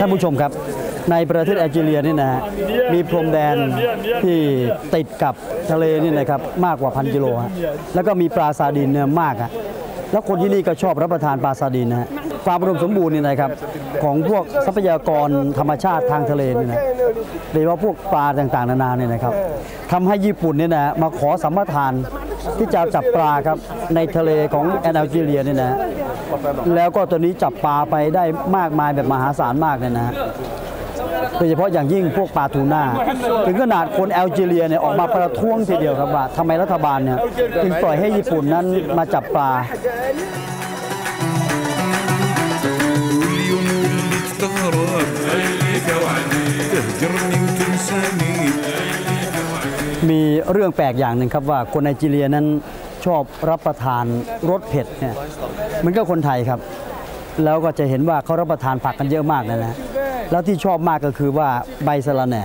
ท่านผู้ชมครับ ในประเทศแอลจีเรียนี่นะฮะมีพรมแดนที่ติดกับทะเลนี่นะครับมากกว่าพันกิโลฮะแล้วก็มีปลาซาดีนเนี่ยมากฮะแล้วคนที่นี่ก็ชอบรับประทานปลาซาดีนนะฮะความอุดมสมบูรณ์นี่นะครับของพวกทรัพยากรธรรมชาติทางทะเลนี่นะโดยเฉพาะพวกปลาต่างๆนานาเนี่ยนะครับทำให้ญี่ปุ่นเนี่ยนะมาขอสัมปทานที่จะจับปลาครับในทะเลของแอลจีเรียเนี่ยนะ แล้วก็ตัวนี้จับปลาไปได้มากมายแบบมหาศาลมากเลยนะโดยเฉพาะอย่างยิ่งพวกปลาทูน่าถึงขนาดคนแอลจีเรียเนี่ยออกมาประท้วงทีเดียวครับว่าทำไมรัฐบาลเนี่ยถึงปล่อยให้ญี่ปุ่นนั้นมาจับปลามีเรื่องแปลกอย่างหนึ่งครับว่าคนไนจีเรียนั้น ชอบรับประทานรสเผ็ดเนี่ยมันก็คนไทยครับ แล้วก็จะเห็นว่าเขารับประทานผักกันเยอะมากนะนะแล้วที่ชอบมากก็คือว่าใบสะระแหน่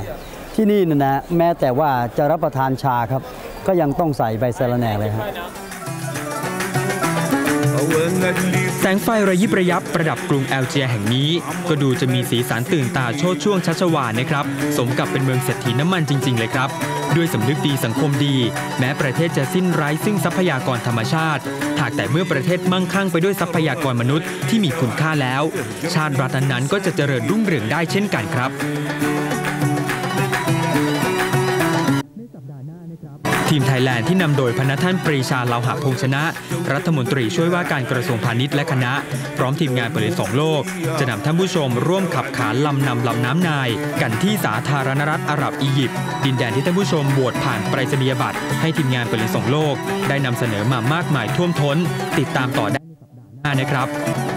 ที่นี่นะนะแม้แต่ว่าจะรับประทานชาครับ ก็ยังต้องใส่ใบสะระแหน่เลยครับ งไฟระยิบระยับประดับกรุงแอลเจียแห่งนี้ ก็ดูจะมีสีสันตื่นตาโชดช่วงชัชวานนะครับ สมกับเป็นเมืองเศรษฐีน้ำมันจริง ๆ เลยครับ ด้วยสำนึกดีสังคมดี แม้ประเทศจะสิ้นไร้ซึ่งทรัพยากรธรรมชาติหากแต่เมื่อประเทศมั่งคั่งไปด้วยทรัพยากรมนุษย์ที่มีคุณค่าแล้ว ชาติรัฐนั้นก็จะเจริญรุ่งเรืองได้เช่นกันครับ ทีมไทยแลนด์ที่นำโดยพนักท่านปรีชาเลาหะพงชนะ รัฐมนตรีช่วยว่าการกระทรวงพาณิชย์และคณะ พร้อมทีมงานเปิดสองโลก จะนำท่านผู้ชมร่วมขับขานลำนำลำน้ำนาย กันที่สาธารณรัฐอาหรับอียิปต์ดินแดนที่ท่านผู้ชมบวชผ่านไปรษณียบัตรให้ทีมงานเปิดสองโลก ได้นำเสนอมามากมายท่วมท้น ติดตามต่อได้ในสัปดาห์หน้านะครับ